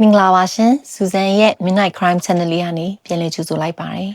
မင်္ဂလာပါရှင်စူဇန်ရဲ့ Midnight Crime Channel လေးကနေပြန်လည်ကြိုဆိုလိုက်ပါတယ်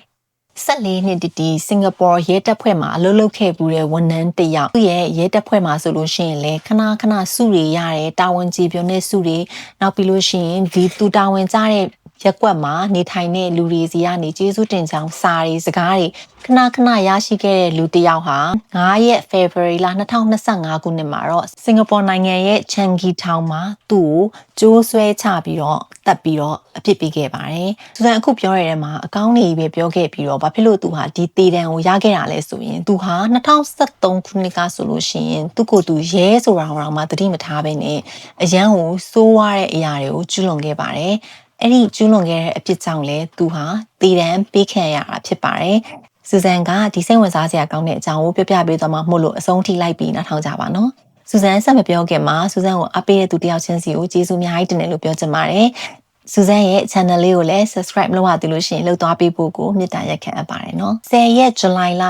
14နှစ်တတီစင်ကာပူရဲတပ်ဖွဲ့မှာအလုပ်လုပ်ခဲ့ပူတဲ့ဝန်ထမ်းတစ်ယောက်သူ့ရဲ့ရဲတပ်ဖွဲ့မှာဆိုလို့ရှိရင်လည်းခဏခဏစုတွေရတယ်တာဝန်ကြီးပြောတဲ့စုတွေနောက်ပြီးလို့ရှိရင်ဒီသူတာဝန်ကြတဲ့ ရက်ကွက်မှာနေထိုင်တဲ့လူတွေစီကနေကျေးဇူးတင်ကြောင်းစာတွေစကားတွေခဏခဏရရှိခဲ့တဲ့လူတစ်ယောက်ဟာ9ရက် February လ2025ခုနှစ်မှာတော့စင်ကာပူနိုင်ငံရဲ့ချန်ဂီထောင်မှာသူ့ကိုကြိုးဆွဲချပြီးတော့တက်ပြီးတော့အပြစ်ပေးခဲ့ပါတယ်။သူကအခုပြောရတဲ့မှာအကောင်းနေပဲပြောခဲ့ပြီးတော့ဘာဖြစ်လို့သူဟာဒီတေတံကိုရခဲ့တာလဲဆိုရင်သူဟာ2023ခုနှစ်ကဆိုလို့ရှိရင်သူ့ကိုယ်သူရဲဆိုတာတော့မှသတိမထားဘဲနဲ့အရန်ကိုစိုးဝါတဲ့အရာတွေကိုကျူးလွန်ခဲ့ပါတယ်။ အဲ့ဒီကျူးလွန်ခဲ့တဲ့အပြစ်ကြောင့်လဲသူဟာတည်တံပေးခံရတာဖြစ်ပါတယ်။စူဇန်ကဒီစိတ်ဝင်စားစရာကောင်းတဲ့အကြောင်းကိုပြပြပေးသွားမှမို့လို့အဆုံးထိလိုက်ပြီးနားထောင်ကြပါနော်။စူဇန်ဆက်မပြောခင်မှာစူဇန်ကိုအပေးတဲ့သူတယောက်ချင်းစီကိုကျေးဇူးအများကြီးတင်တယ်လို့ပြောချင်ပါတယ်။စူဇန်ရဲ့ channel လေးကိုလည်း subscribe လုပ်ရသေးလို့ရှိရင်လုပ်သွားပေးဖို့ကိုမေတ္တာရက်ခံအပ်ပါတယ်နော်။10ရက် July လ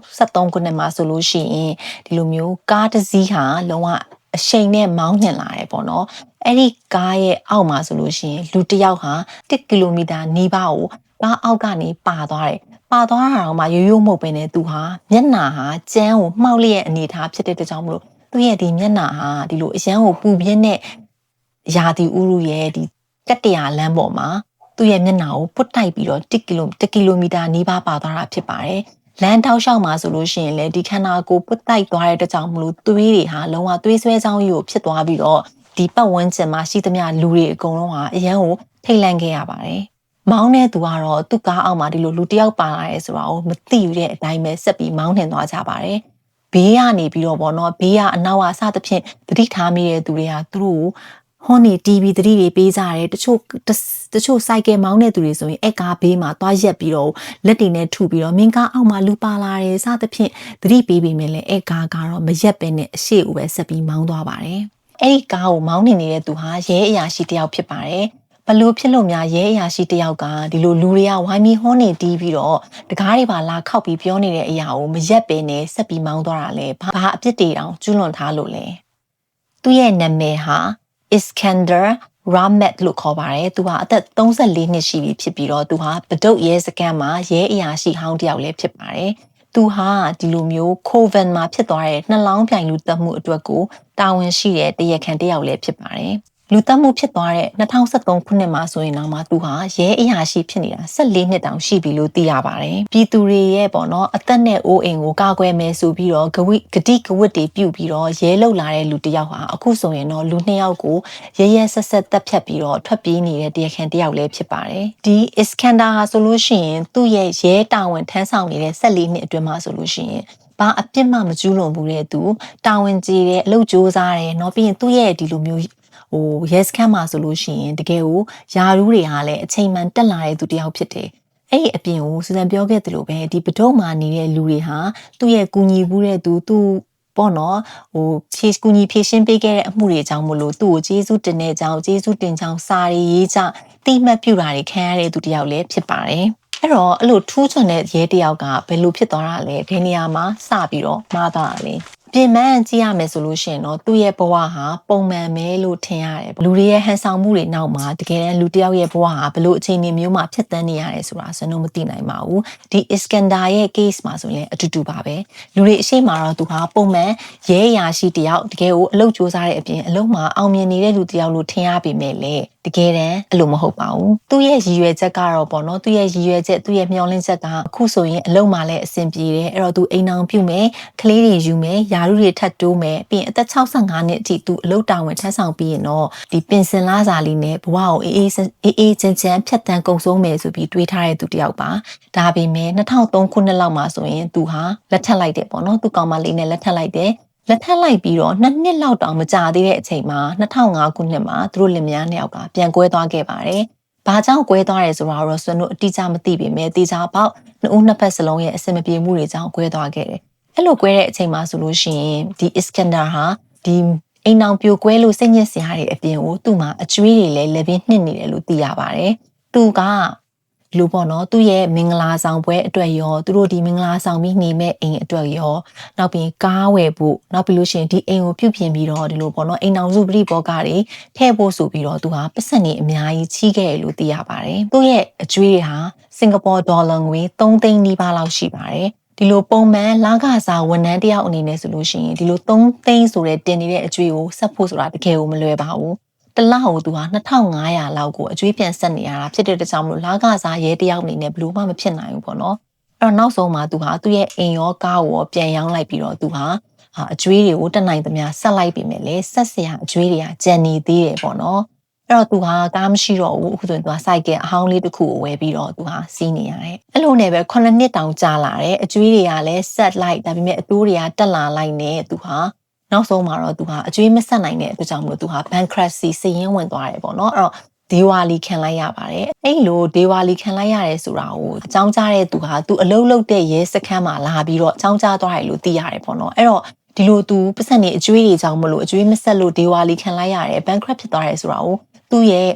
2023ခုနှစ်မှာဆိုလို့ရှိရင်ဒီလိုမျိုးကားတစ်စီးဟာလုံးဝ အရှိန်နဲ့မောင်းနှင်လာတယ်ပေါ့နော်အဲ့ဒီကားရဲ့အောက်မှာဆိုလို့ရှိရင်လူတစ်ယောက်ဟာ1ကီလိုမီတာနီးပါးကိုကားအောက်ကနေပါသွားတယ်ပါသွားတာတော့မှရိုးရိုးမဟုတ်ပဲနဲ့သူဟာမျက်နှာဟာကျန်းကိုမှောက်လျက်အနေထားဖြစ်တဲ့တကြောင်မလို့သူ့ရဲ့ဒီမျက်နှာဟာဒီလိုအရန်ကိုပူပြင်းတဲ့ယာတီဥရုရဲ့ဒီကတ္တရာလမ်းပေါ်မှာသူ့ရဲ့မျက်နှာကိုပုတ်တိုက်ပြီးတော့1ကီလို1ကီလိုမီတာနီးပါးပါသွားတာဖြစ်ပါတယ် လမ်းတောက်လျှောက်မှာဆိုလို့ရှိရင်လေဒီခန္ဓာကိုယ်ပုတ်တိုက်သွားတဲ့တကြောင်မလို့သွေးတွေဟာလုံးဝသွေးဆွဲချောင်းကြီးကိုဖြစ်သွားပြီးတော့ဒီပတ်ဝန်းကျင်မှာရှိသမျှလူတွေအကုန်လုံးဟာအရန်ကိုထိတ်လန့်ခဲ့ရပါတယ်။မောင်းတဲ့သူကတော့သူ့ကားအောက်မှာဒီလိုလူတယောက်ပါလာရဲဆိုတာကိုမသိရတဲ့အတိုင်းပဲဆက်ပြီးမောင်းနှင်သွားကြပါတယ်။ဘေးကနေပြီးတော့ပေါ့နော်ဘေးကအနောက်ကစသဖြင့်တတိထားမိတဲ့သူတွေကသူတို့ ဟွန်နေတီဗီတတိတွေပေးကြတယ်တချို့တချို့စိုက်ကယ်မောင်းတဲ့သူတွေဆိုရင်အကားဘေးမှာသွားရက်ပြီးတော့လက်တွေနဲ့ထုပြီးတော့မင်းကားအောက်မှာလူပါလာတယ်စသဖြင့်တတိပေးပြီးမြင်လဲအကားကတော့မရက်ပဲနဲ့အရှိကိုပဲဆက်ပြီးမောင်းသွားပါတယ်။အဲ့ဒီကားကိုမောင်းနေနေတဲ့သူဟာရဲအရာရှိတယောက်ဖြစ်ပါတယ်ဘလို့ဖြစ်လို့များရဲအရာရှိတယောက်ကဒီလိုလူတွေကဝိုင်းပြီးဟောနေတီးပြီးတော့တကားတွေပါလာခောက်ပြီးပြောနေတဲ့အရာကိုမရက်ပင်နဲ့ဆက်ပြီးမောင်းသွားတာလဲဘာအပြစ်တွေတောင်ကျူးလွန်ထားလို့လဲသူ့ရဲ့နာမည်ဟာ Iskander Rahmat လို့ခေါ်ပါတယ်။သူဟာအသက်34နှစ်ရှိပြီဖြစ်ပြီးတော့သူဟာဗဒုတ်ရဲစခန်းမှာရဲအရာရှိဟောင်းတယောက်လည်းဖြစ်ပါတယ်။သူဟာဒီလိုမျိုးကိုဗန်မှာဖြစ်သွားတဲ့နှလောင်းပြိုင်လူတက်မှုအတွက်ကိုတာဝန်ရှိတဲ့တရခန်တယောက်လည်းဖြစ်ပါတယ် လူတက်မှုဖြစ်သွားတဲ့2023ခုနှစ်မှာဆိုရင်တော့မှသူဟာရဲအရာရှိဖြစ်နေတာ14နှစ်တောင်ရှိပြီလို့သိရပါတယ်။ပြည်သူတွေရဲ့ပေါ့နော်အသက်နဲ့အိုးအိမ်ကိုကာကွယ်မယ်ဆိုပြီးတော့ဂဝိဂတိကဝတ်တွေပြုတ်ပြီးတော့ရဲလောက်လာတဲ့လူတစ်ယောက်ဟာအခုဆိုရင်တော့လူနှစ်ယောက်ကိုရဲရဲဆက်ဆက်တက်ဖြတ်ပြီးတော့ထွက်ပြေးနေတဲ့တရားခံတစ်ယောက်လည်းဖြစ်ပါတယ်။ဒီအစ္စကန်ဒါဟာဆိုလို့ရှိရင်သူ့ရဲ့ရဲတာဝန်ထမ်းဆောင်နေတဲ့14နှစ်အတွင်းမှာဆိုလို့ရှိရင်ဘာအပြစ်မှမကျူးလွန်ဘူးတဲ့သူတာဝန်ကြီးတယ်အလုပ်ကြိုးစားတယ်เนาะပြီးရင်သူ့ရဲ့ဒီလိုမျိုး ဟို yes ခန်းမှာဆိုလို့ရှိရင်တကယ်ကိုယာရူးတွေကလည်းအချိန်မှန်တက်လာတဲ့သူတယောက်ဖြစ်တယ်အဲ့ဒီအပြင်ကိုစူဇန်ပြောခဲ့သလိုပဲဒီပဒုံမှာနေတဲ့လူတွေဟာသူ့ရဲ့ကူညီဘူးတဲ့သူသူပေါ့နော်ဟိုဖြည့်ကူညီဖြည့်ရှင်းပေးခဲ့တဲ့အမှုတွေအကြောင်းမလို့သူ့ကိုကျေးဇူးတင်တဲ့အကြောင်းကျေးဇူးတင်ကြောင်းစာရေးရေးကြတိမှတ်ပြတာတွေခံရတဲ့သူတယောက်လည်းဖြစ်ပါတယ်အဲ့တော့အဲ့လိုထူးချွန်တဲ့ရဲတယောက်ကဘယ်လိုဖြစ်သွားတာလဲဘယ်နေရာမှာစပြီးတော့မှားသွားတာလဲ ပြင်ပန်းကြည့်ရမယ်ဆိုလို့ရှိရင်တော့သူ့ရဲ့ဘဝဟာပုံမှန်ပဲလို့ထင်ရတယ်လူတွေရဲ့ဟန်ဆောင်မှုတွေနောက်မှာတကယ်တမ်းလူတစ်ယောက်ရဲ့ဘဝဟာဘလို့အခြေအနေမျိုးမှာဖြစ်တန်းနေရတယ်ဆိုတာကျွန်တော်မသိနိုင်ပါဘူးဒီ Iskander ရဲ့ case မှာဆိုရင်အတူတူပါပဲလူတွေအရှိမတော့သူဟာပုံမှန်ရဲရာရှိတယောက်တကယ်ကိုအလုပ်စူးစမ်းတဲ့အပြင်အလုပ်မှာအောင်မြင်နေတဲ့လူတယောက်လို့ထင်ရပေမဲ့လေတကယ်တမ်းအဲ့လိုမဟုတ်ပါဘူးသူ့ရဲ့ရည်ရွယ်ချက်ကတော့ပေါ့နော်သူ့ရဲ့ရည်ရွယ်ချက်သူ့ရဲ့မျှော်လင့်ချက်ကအခုဆိုရင်အလုံးမှာလည်းအဆင်ပြေတယ်အဲ့တော့သူအိမ်အောင်ပြုမယ်ကလေးတွေယူမယ်ယာရုတွေထပ်တိုးမယ်ပြီးရင်အသက်65နှစ်အထိသူအလုပ်တာဝန်ထမ်းဆောင်ပြီးရင်တော့ဒီပင်စင်လားစာလေးနဲ့ဘဝကိုအေးအေးအေးအေးချမ်းချမ်းဖြတ်တန်းကုန်ဆုံးမယ်ဆိုပြီးတွေးထားတဲ့သူတယောက်ပါဒါပေမဲ့2003ခုနှစ်လောက်မှာဆိုရင်သူဟာလက်ထပ်လိုက်တယ်ပေါ့နော်သူကောင်မလေးနဲ့လက်ထပ်လိုက်တယ်လက်ထပ်လိုက်ပြီးတော့နှစ်နှစ်လောက်တောင်မကြာသေးတဲ့အချိန်မှာ2005ခုနှစ်မှာသူတို့လင်မယားနှစ်ယောက်ကပြန်ကွဲသွားခဲ့ပါတယ်။ဘာကြောင့်ကွဲသွားတယ်ဆိုတာတော့ဆွေးနွေးအတိအကျမသိပေမဲ့တေချာပေါက်နှစ်ဦးနှစ်ဖက်စလုံးရဲ့အဆင်မပြေမှုတွေကြောင့်ကွဲသွားခဲ့တယ်။ အဲ့လိုကွဲတဲ့အချိန်မှာဆိုလို့ရှိရင်ဒီ Iskander ဟာဒီအိမ်အောင်ပြိုကွဲလို့စိတ်ညစ်စရာတွေအပြင်ကိုသူ့မှာအကျွေးတွေလည်းလည်းပြင်းနှစ်နေတယ်လို့သိရပါတယ်။သူကဒီလိုပေါ့နော်သူ့ရဲ့မင်္ဂလာဆောင်ပွဲအတွက်ရောသူတို့ဒီမင်္ဂလာဆောင်ပြီးနေမဲ့အိမ်အတွက်ရောနောက်ပြီးကားဝယ်ဖို့နောက်ပြီးလို့ရှိရင်ဒီအိမ်ကိုပြုပြင်ပြီးတော့ဒီလိုပေါ့နော်အိမ်အောင်စုပရိဘောကတွေထည့်ဖို့ဆိုပြီးတော့သူဟာပတ်စံနေအများကြီးချီးခဲ့တယ်လို့သိရပါတယ်သူ့ရဲ့အကျွေးတွေဟာစင်ကာပူဒေါ်လာငွေ3သိန်းနီးပါးလောက်ရှိပါတယ် ဒီလိုပုံမှန်လကစားဝန်ထမ်းတယောက်အနေနဲ့ဆိုလို့ရှိရင်ဒီလို3သိန်းဆိုတဲ့တင်နေတဲ့အကျွေးကိုဆက်ဖို့ဆိုတာတကယ်ကိုမလွယ်ပါဘူးတလောက်ကိုသူဟာ2500လောက်ကိုအကျွေးပြန်ဆက်နေရတာဖြစ်တဲ့တကြောင်မလို့လကစားရဲတယောက်အနေနဲ့ဘလို့မှမဖြစ်နိုင်ဘူးပေါ့နော်အဲ့တော့နောက်ဆုံးမှာသူဟာသူ့ရဲ့အိမ်ရောကားကိုပြန်ရောင်းလိုက်ပြီးတော့သူဟာအကျွေးတွေကိုတက်နိုင်သမျှဆက်လိုက်ပြီးမယ်လေဆက်စရာအကျွေးတွေကကြံနေသေးတယ်ပေါ့နော် အဲ့တော့သူဟာကားမရှိတော့ဘူးအခုဆိုရင်သူကစိုက်ကဲအဟောင်းလေးတစ်ခုကိုဝယ်ပြီးတော့သူဟာစီးနေရတယ်အဲ့လိုနဲ့ပဲ9နှစ်တောင်ကြာလာတယ်အကျွေးတွေကလည်းဆက်လိုက်ဒါပေမဲ့အတိုးတွေကတက်လာလိုက်နေသူဟာနောက်ဆုံးမှာတော့သူဟာအကျွေးမဆက်နိုင်တဲ့အတွက်ကြောင့်မလို့သူဟာ bankruptcy စည်ရင်းဝင်သွားတယ်ပေါ့နော်အဲ့တော့ဒေဝါလီခံလိုက်ရပါတယ်အဲ့လိုဒေဝါလီခံလိုက်ရတယ်ဆိုတာကိုအကြောင်းကြားတဲ့သူဟာသူအလုပ်လုပ်တဲ့ရဲစခန်းမှာလာပြီးတော့အကြောင်းကြားသွားတယ်လို့သိရတယ်ပေါ့နော်အဲ့တော့ဒီလိုသူပတ်စံနေအကျွေးတွေကြောင့်မလို့အကျွေးမဆက်လို့ဒေဝါလီခံလိုက်ရတယ် bankrupt ဖြစ်သွားတယ်ဆိုတာကို သူ့ရဲ့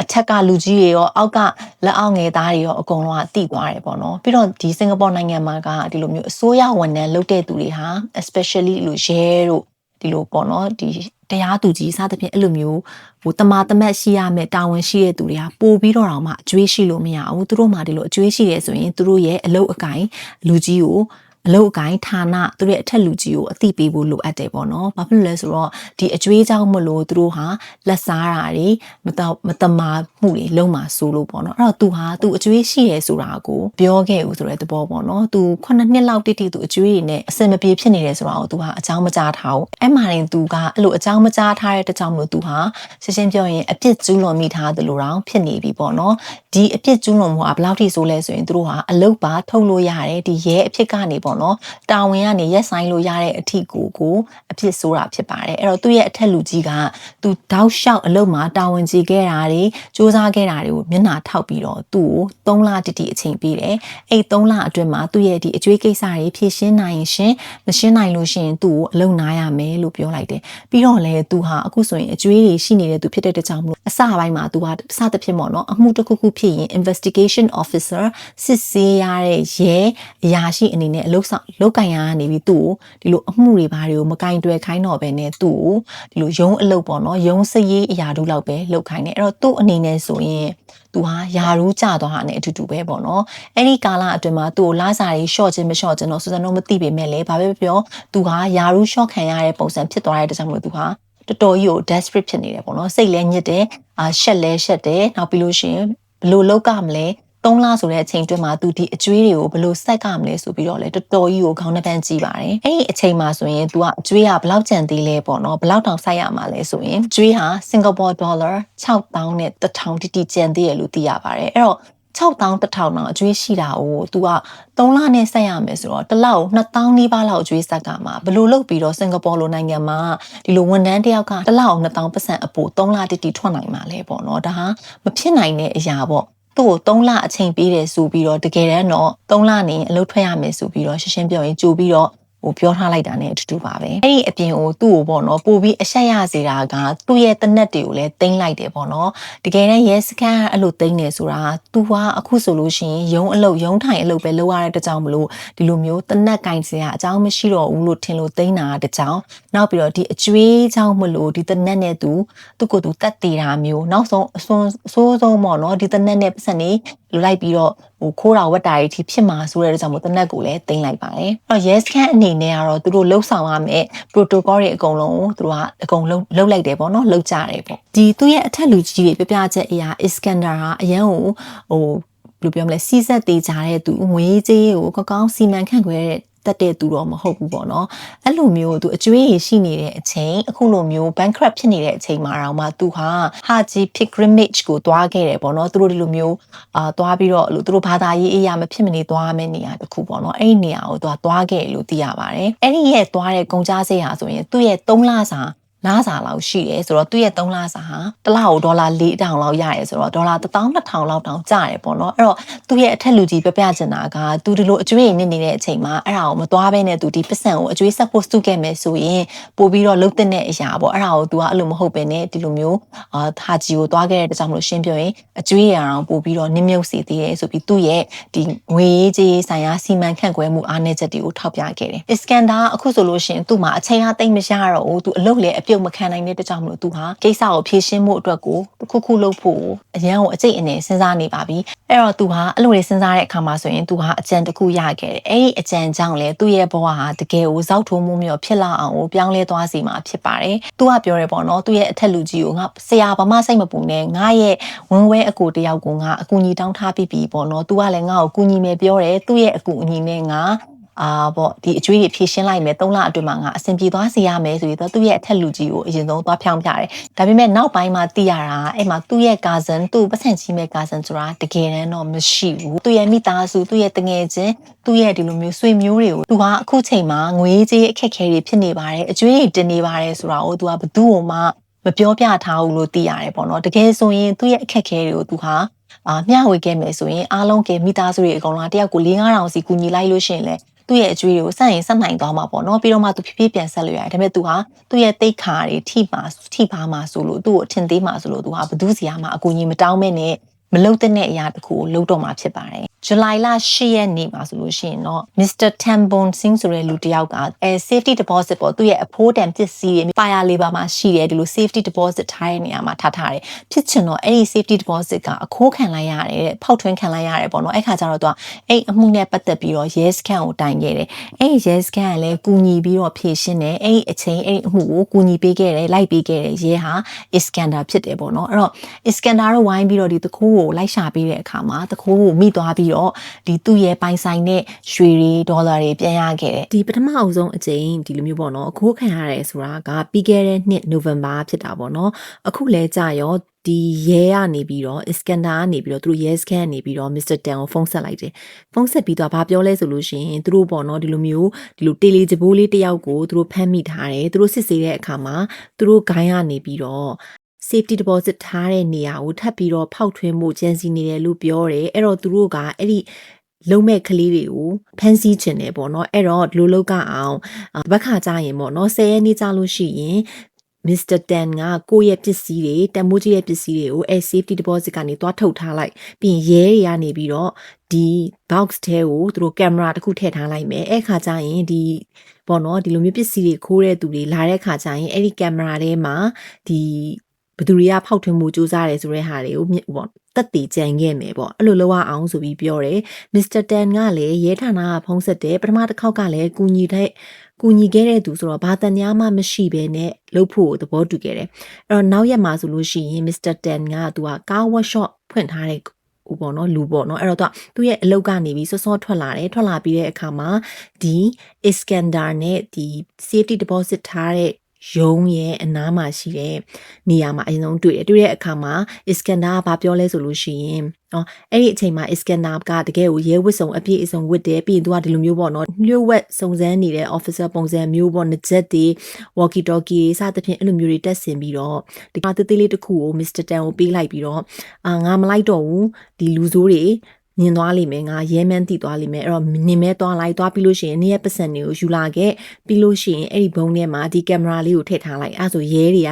အထက်ကလူကြီးတွေရောအောက်ကလက်အောက်ငယ်သားတွေရောအကုန်လုံးကတိသွားတယ်ပေါ့နော်ပြီးတော့ဒီစင်ကာပူနိုင်ငံမှာကဒီလိုမျိုးအစိုးရဝန်ထမ်းလုပ်တဲ့သူတွေဟာ especially လူရဲတို့ဒီလိုပေါ့နော်ဒီတရားသူကြီးစသဖြင့်အဲ့လိုမျိုးဟိုတမာတမတ်ရှိရမယ်တာဝန်ရှိတဲ့သူတွေကပို့ပြီးတော့တော့မှအကျွေးရှိလို့မရဘူးသူတို့မှဒီလိုအကျွေးရှိတယ်ဆိုရင်သူတို့ရဲ့အလုတ်အကင်လူကြီးကို အလုတ်အကိုင်းဌာနသူတို့ရဲ့အထက်လူကြီးကိုအသိပေးဖို့လိုအပ်တယ်ပေါ့နော်။ဘာဖြစ်လို့လဲဆိုတော့ဒီအကျွေးကြောင့်မလို့သူတို့ဟာလက်စားတာတွေမတော်မတမာမှုတွေလုံးမှာစိုးလို့ပေါ့နော်။အဲ့တော့သူဟာသူအကျွေးရှိရဲဆိုတာကိုပြောခဲ့ဦးဆိုတဲ့သဘောပေါ့နော်။သူခုနှစ်နှစ်လောက်တိတိသူအကျွေးတွေနဲ့အစင်မပြေဖြစ်နေတယ်ဆိုတာကိုသူဟာအကြောင်းမကြားထားဘူး။အဲ့မှာရင်သူကအဲ့လိုအကြောင်းမကြားထားတဲ့တကြောင်မလို့သူဟာရှင်းရှင်းပြောရင်အပြစ်ကျူးလွန်မိထားတယ်လို့တောင်ဖြစ်နေပြီပေါ့နော်။ဒီအပြစ်ကျူးလွန်မှုကဘယ်လောက်ထိဆိုးလဲဆိုရင်သူတို့ဟာအလုတ်ပါထုတ်လို့ရတယ်ဒီရဲအဖြစ်ကနေပေါ့နော်တာဝန်ကနေရက်ဆိုင်လို့ရတဲ့အထီကိုကိုအဖြစ်ဆိုးတာဖြစ်ပါတယ်အဲ့တော့သူ့ရဲ့အထက်လူကြီးကသူတောက်လျှောက်အလုပ်မှာတာဝန်ကြီးခဲ့တာတွေစူးစမ်းခဲ့တာတွေကိုမျက်နှာထောက်ပြီးတော့သူ့ကို3လတိတိအချိန်ပေးတယ်အဲ့3လအတွင်းမှာသူ့ရဲ့ဒီအကျွေးကိစ္စတွေဖြည့်ရှင်းနိုင်ရင်ရှင်မရှင်းနိုင်လို့ရှိရင်သူ့ကိုအလုပ်နားရမယ်လို့ပြောလိုက်တယ်ပြီးတော့လည်းသူဟာအခုဆိုရင်အကျွေးတွေရှိနေတဲ့သူဖြစ်တဲ့တကြောင်မလို့အစပိုင်းမှာသူဟာစသဖြင့်ပေါ့နော်အမှုတစ်ခုခုဖြစ်ရင် investigation officer စစ်ဆေးရတဲ့ရဲအရာရှိအနေနဲ့အလုပ်ဆောင်လုပ်ကင်ရကနေပြီးသူ့ကိုဒီလိုအမှုတွေဘာတွေကိုမကင်တွယ်ခိုင်းတော့ပဲနဲ့သူ့ကိုဒီလိုရုံးအလုပ်ပေါ့နော်ရုံးစရေးအရာတို့လောက်ပဲလုပ်ခိုင်းတယ်အဲ့တော့သူ့အနေနဲ့ဆိုရင်သူဟာယာရူးကြသွားတာနဲ့အတူတူပဲပေါ့နော်အဲ့ဒီကာလအတွင်းမှာသူ့ကိုလာစာတွေ short ခြင်းမ short ခြင်းတော့စစလုံးမသိပေမဲ့လည်းဘာပဲပြောသူဟာယာရူး short ခံရတဲ့ပုံစံဖြစ်သွားတဲ့တကြောင်မို့သူဟာတော်တော်ကြီးကို desperate ဖြစ်နေတယ်ပေါ့နော်စိတ်လဲညစ်တယ်အာရှက်လဲရှက်တယ်နောက်ပြီးလို့ရှိရင်ဘယ်လိုလောက်ကမလဲ 3လဆိုတဲ့အချိန်တွင်းမှာသူဒီအကျွေးတွေကိုဘယ်လိုဆက်ကမလဲဆိုပြီးတော့လေတော်တော်ကြီးကိုခေါင်းနှပန်းကြည့်ပါတယ်။အဲ့ဒီအချိန်မှာဆိုရင် तू ကအကျွေးကဘယ်လောက်ကျန်သေးလဲပေါ့နော်ဘယ်လောက်တောင်စိုက်ရမှာလဲဆိုရင်ကျွေးဟာစင်ကာပူဒေါ်လာ6000နဲ့1000တိတိကျန်သေးရလို့သိရပါတယ်။အဲ့တော့6000 1000တောင်အကျွေးရှိတာကို तू က3လနဲ့ဆက်ရမယ်ဆိုတော့တစ်လောက်2000နီးပါးလောက်အကျွေးဆက်ကမှာဘယ်လိုလုပ်ပြီးတော့စင်ကာပူလိုနိုင်ငံမှာဒီလိုဝန်ထမ်းတယောက်ကတစ်လောက်2000ပတ်စံအပို3လတိတိထွက်နိုင်မှာလဲပေါ့နော်ဒါဟာမဖြစ်နိုင်တဲ့အရာပေါ့ သူ့ကို3လအချိန်ပေးတယ်ဆိုပြီးတော့တကယ်တမ်းတော့3လနေအလုပ်ထွက်ရမယ်ဆိုပြီးတော့ရှင်းရှင်းပြောရင်ကြိုပြီးတော့ ဟိုပြောထားလိုက်တာနဲ့အတူတူပါပဲအဲ့ဒီအပြင်ကိုသူ့ကိုပေါ့နော်ပို့ပြီးအဆက်ရစေတာကသူ့ရဲ့တနက်တွေကိုလည်းတင်းလိုက်တယ်ပေါ့နော်တကယ်တမ်းရဲစခန်းအဲ့လိုတင်းနေဆိုတာသူကအခုဆိုလို့ရှိရင်ရုံးအလုပ်ရုံးထိုင်အလုပ်ပဲလုပ်ရတဲ့တကြောင်မလို့ဒီလိုမျိုးတနက်ကင်စရာအကြောင်းမရှိတော့ဘူးလို့ထင်လို့တင်းတာတကြောင်နောက်ပြီးတော့ဒီအကျွေးကြောင့်မလို့ဒီတနက်နဲ့သူသူ့ကိုယ်သူတက်တည်တာမျိုးနောက်ဆုံးအစွန်းအဆိုးဆုံးပေါ့နော်ဒီတနက်နဲ့ပတ်စံနေ လိုလိုက်ပြီးတော့ဟိုခိုးတာဝတ်တာတွေအထိဖြစ်မှာဆိုတဲ့ကြောင့်မို့တနက်ကိုလည်းတင်လိုက်ပါတယ်အဲ့တော့ yes can အနေနဲ့ကတော့သူတို့လှုပ်ဆောင်ရမယ် protocol တွေအကုန်လုံးကိုသူတို့ကအကုန်လှုပ်လှုပ်လိုက်တယ်ပေါ့နော်လှုပ်ကြတယ်ပေါ့ဒီသူရဲ့အထက်လူကြီးတွေပြပြချက်အရာ Iskander ဟာအရန်ကိုဟိုဘယ်လိုပြောမလဲစီးဆက်သေးကြတဲ့သူငွေကြေးကိုကောကောင်းစီမံခန့်ခွဲတဲ့ တက်တဲ့သူတော့မဟုတ်ဘူးပေါ့နော်အဲ့လိုမျိုးသူအကျွေးရရှိနေတဲ့အချိန်အခုလိုမျိုး bankrupt ဖြစ်နေတဲ့အချိန်မှာတော့မှသူဟာ Haji pilgrimage ကိုသွားခဲ့တယ်ပေါ့နော်သူတို့ဒီလိုမျိုးအာသွားပြီးတော့သူတို့ဘာသာရေးအရာမဖြစ်မနေသွားမယ့်နေရာတစ်ခုပေါ့နော်အဲ့ဒီနေရာကိုသူကသွားခဲ့လို့သိရပါတယ်အဲ့ဒီရဲ့သွားတဲ့ကုန်ကြစရိတ်ဟာဆိုရင်သူ့ရဲ့3လစာ လားစာလောက်ရှိတယ်ဆိုတော့သူ့ရဲ့3လစာဟာတစ်လကိုဒေါ်လာ4000လောက်ရတယ်ဆိုတော့ဒေါ်လာ12000လောက်တောင်ကျတယ်ပေါ့နော်အဲ့တော့သူ့ရဲ့အထက်လူကြီးပြပြချင်တာကသူဒီလိုအကျွေးနေနေတဲ့အချိန်မှာအဲ့ဒါကိုမသွားဘဲနဲ့သူဒီပတ်စံကိုအကျွေးဆက်ဖို့စုခဲ့မယ်ဆိုရင်ပို့ပြီးတော့လှုပ်တဲ့အရာပေါ့အဲ့ဒါကို तू ကအဲ့လိုမဟုတ်ပဲနဲ့ဒီလိုမျိုးအာဟာဂျီကိုသွားခဲ့တဲ့တကြောင်မလို့ရှင်းပြရင်အကျွေးရအောင်ပို့ပြီးတော့နင်းမြုပ်စေသေးတယ်ဆိုပြီးသူ့ရဲ့ဒီငွေရေးကြေးဆိုင်ရာစီမံခန့်ခွဲမှုအားနည်းချက်တွေကိုထောက်ပြခဲ့တယ်။ Iskander အခုဆိုလို့ရှိရင်သူ့မှာအချိန်အားသိမ့်မရတော့ဘူးသူအလုပ်လည်းအပြုတ်မခံနိုင်တဲ့တကြောင်မလို့သူဟာကိစ္စကိုဖြေရှင်းမှုအတွက်ကိုတစ်ခုခုလုပ်ဖို့အရန်ကိုအကျိတ်အနေစဉ်းစားနေပါပြီ။အဲ့တော့သူဟာအဲ့လိုတွေစဉ်းစားတဲ့အခါမှာဆိုရင်သူဟာအကြံတစ်ခုရခဲ့တယ်။အဲ့ဒီအကြံကြောင့်လေသူ့ရဲ့ဘဝဟာတကယ်ကိုဇောက်ထိုးမှုမျိုးဖြစ်လာအောင်ကိုပြောင်းလဲသွားစေမှာဖြစ်ပါတယ်။သူကပြောရဲပေါ့နော်သူ့ရဲ့အထက်လူကြီးကိုငါဆရာဘာမှစိတ်မပူနဲ့ငါရဲ့ဝင်းဝဲအကိုတယောက်ကိုငါအကူအညီတောင်းထားပြီးပြီပေါ့နော်။ तू ကလည်းငါ့ကိုကူညီမယ်ပြောတယ်သူ့ရဲ့အကူအညီနဲ့ငါ အာပေါ့ဒီအကျွေးတွေဖြည့်ရှင်းလိုက်မယ်၃လအတွင်းမှာငါအဆင်ပြေသွားစေရမယ်ဆိုပြီးတော့သူ့ရဲ့အထက်လူကြီးကိုအရင်ဆုံးသွားဖြောင်းပြတယ်ဒါပေမဲ့နောက်ပိုင်းမှာသိရတာအဲ့မှာသူ့ရဲ့ cousin သူ့ပတ်စံကြီးမဲ့ cousin ဆိုတာတကယ်တမ်းတော့မရှိဘူးသူ့ရဲ့မိသားစုသူ့ရဲ့တငယ်ချင်းသူ့ရဲ့ဒီလိုမျိုးဆွေမျိုးတွေကိုသူကအခုချိန်မှာငွေကြေးအခက်အခဲတွေဖြစ်နေပါတယ်အကျွေးတွေတင်နေပါတယ်ဆိုတာကိုသူကဘသူ့ကိုမှမပြောပြထားဘူးလို့သိရတယ်ပေါ့နော်တကယ်ဆိုရင်သူ့ရဲ့အခက်အခဲတွေကိုသူဟာအာမျှဝေခဲ့မယ်ဆိုရင်အားလုံးကမိသားစုတွေအကုန်လုံးတယောက်ကို၄ -5000 စီကူညီလိုက်လို့ရှိရင်လည်း သူ့ရဲ့အကျွေးတွေကိုစက်ရင်စက်နိုင်သွားမှာပေါ့နော်ပြီးတော့မှသူဖြည်းဖြည်းပြန်ဆက်လို့ရတယ်ဒါပေမဲ့သူဟာသူ့ရဲ့တိတ်ခါတွေထိပါထိပါမှာဆိုလို့သူ့ကိုအထင်သေးမှာဆိုလို့သူဟာဘသူစီယာမှာအကူအညီမတောင်းမဲ့နဲ့ မလုံတဲ့အရာတခုကိုလုံတော့မှာဖြစ်ပါတယ်ဇူလိုင်လ10ရက်နေ့မှာဆိုလို့ရှိရင်တော့ Mr. Tambon Singh ဆိုတဲ့လူတစ်ယောက်ကအဲ safety deposit ပေါ့သူ့ရဲ့အဖိုးတန်ပစ္စည်းတွေပါရလေးပါမှာရှိတယ်ဒီလို safety deposit ထားတဲ့နေရာမှာထားထားတယ်ဖြစ်ချင်တော့အဲ့ဒီ safety deposit ကအခိုးခံလိုက်ရတယ်တဲ့ဖောက်ထွင်းခံလိုက်ရတယ်ပေါ့နော်အဲ့ခါကျတော့သူကအဲ့အမှုနဲ့ပတ်သက်ပြီးတော့ yes can ကိုတိုင်ခဲ့တယ်အဲ့ yes can ကလည်းကူညီပြီးတော့ဖြေရှင်းတယ်အဲ့အချိန်အဲ့အမှုကိုကူညီပေးခဲ့တယ်လိုက်ပေးခဲ့တယ်ရဲဟာ Iskander ဖြစ်တယ်ပေါ့နော်အဲ့တော့ Iskander တော့ဝိုင်းပြီးတော့ဒီတခိုးကိုလိုက်ရှာပေးတဲ့အခါမှာတခိုးကိုမိသွားပြီးတော့ဒီသူ့ရဲ့ပိုင်ဆိုင်တဲ့ရွှေတွေဒေါ်လာတွေပြန်ရခဲ့တယ်ဒီပထမအဆုံးအချိန်ဒီလိုမျိုးပေါ့နော်အခိုးခံရတယ်ဆိုတာကပြီးခဲ့တဲ့နှစ်နိုဝင်ဘာဖြစ်တာပေါ့နော်အခုလဲကြာရောဒီရဲကနေပြီးတော့ Iskander ကနေပြီးတော့သူတို့ရဲစခန်းကနေပြီးတော့ Mr. Tan ကိုဖုန်းဆက်လိုက်တယ်။ဖုန်းဆက်ပြီးတော့ဘာပြောလဲဆိုလို့ရှိရင်သူတို့ပေါ့နော်ဒီလိုမျိုးဒီလိုတေလီဂျဘိုးလေးတယောက်ကိုသူတို့ဖမ်းမိထားတယ်။သူတို့စစ်ဆေးတဲ့အခါမှာသူတို့ဂိုင်းကနေပြီးတော့ safety deposit ထားတဲ့နေရာကိုထပ်ပြီးတော့ဖောက်ထွင်းမှုကြံစီနေတယ်လို့ပြောတယ်။အဲ့တော့သူတို့ကအဲ့ဒီလုံးမဲ့ကလေးတွေကိုဖမ်းဆီးခြင်းတယ်ပေါ့နော်အဲ့တော့ဒီလိုလောက်ကအောင်ဘက်ခါကြရင်ပေါ့နော်10ရက်နေ့ကြလို့ရှိရင် Mr. Tan ကကိုယ့်ရဲ့ပစ္စည်းတွေတမိုးကြီးရဲ့ပစ္စည်းတွေကိုအဲ safety deposit ကနေသွားထုတ်ထားလိုက်ပြီးရင်ရဲတွေကနေပြီးတော့ဒီ box ထဲကိုသူတို့ကင်မရာတစ်ခုထည့်ထားလိုက်မယ်အဲ့ခါကျရင်ဒီပေါ့နော်ဒီလိုမျိုးပစ္စည်းတွေခိုးတဲ့သူတွေလာတဲ့ခါကျရင်အဲ့ဒီကင်မရာထဲမှာဒီ ဘသူတွေကဖောက်ထွင်းမှုစူးစမ်းတယ်ဆိုတဲ့ဟာတွေကိုပေါ့တက်တည်ကြံခဲ့မယ်ပေါ့အဲ့လိုလုပ်ရအောင်ဆိုပြီးပြောတယ်မစ္စတာတန်ကလည်းရဲဌာနကဖုံးဆက်တယ်ပထမတစ်ခေါက်ကလည်းကူညီတဲ့ကူညီခဲ့တဲ့သူဆိုတော့ဘာတန်များမှမရှိဘဲနဲ့လုပ်ဖို့သဘောတူခဲ့တယ်အဲ့တော့နောက်ရက်မှာဆိုလို့ရှိရင်မစ္စတာတန်ကသူကကား workshop ဖွင့်ထားတဲ့ဟိုပေါ့နော်လူပေါ့နော်အဲ့တော့သူရဲ့အလုပ်ကနေပြီးစောစောထွက်လာတယ်ထွက်လာပြီးတဲ့အခါမှာဒီ Iskander နဲ့ဒီ safety deposit ထားတဲ့ ရုံးရဲ့အနားမှာရှိတဲ့နေရာမှာအရင်ဆုံးတွေ့တယ်တွေ့တဲ့အခါမှာ Iskander ကဘာပြောလဲဆိုလို့ရှိရင်နော်အဲ့ဒီအချိန်မှာ Iskander ကတကယ်ကိုရဲဝတ်စုံအပြည့်အစုံဝတ်တယ်ပြီးရင်သူကဒီလိုမျိုးပေါ့နော်လျှို့ဝှက်စုံစမ်းနေတဲ့ officer ပုံစံမျိုးပေါ့နကြက်တွေ walkie talkie စသဖြင့်အဲ့လိုမျိုးတွေတက်ဆင်ပြီးတော့ဒီကတေးသေးလေးတစ်ခုကို Mr. Tan ကိုပေးလိုက်ပြီးတော့အာငါမလိုက်တော့ဘူးဒီလူဆိုးတွေ မြင်သွားလိမ့်မယ်ငါရဲမန်းတိသွားလိမ့်မယ်အဲ့တော့နင်မဲသွားလိုက်သွားပြီးလို့ရှိရင်နေ့ရက်ပတ်စံတွေကိုယူလာခဲ့ပြီးလို့ရှိရင်အဲ့ဒီဘုံထဲမှာဒီကင်မရာလေးကိုထည့်ထားလိုက်အဲ့ဆိုရဲတွေက